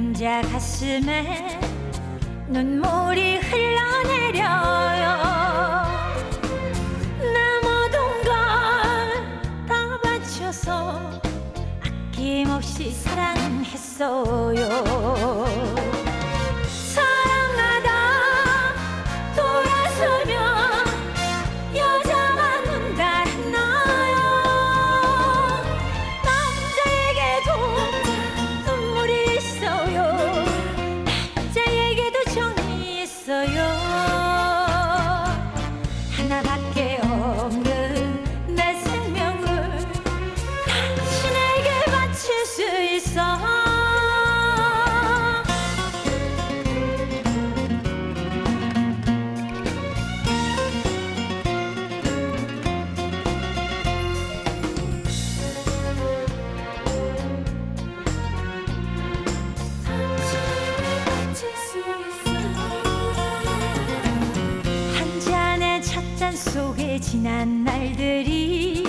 그대야 가슴에 눈물이 흘러내려요. 내 모든 걸 다 바쳐서 아낌없이 사랑했어요 찻잔 속에 지난 날들이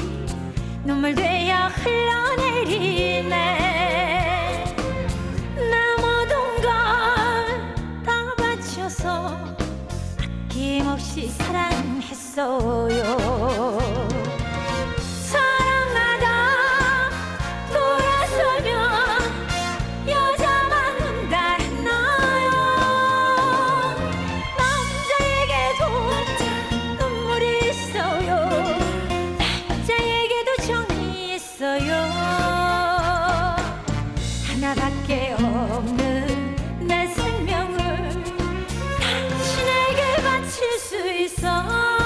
눈물 되어 흘러내리네. 나 모든 걸 다 바쳐서 아낌없이 사랑했어요 song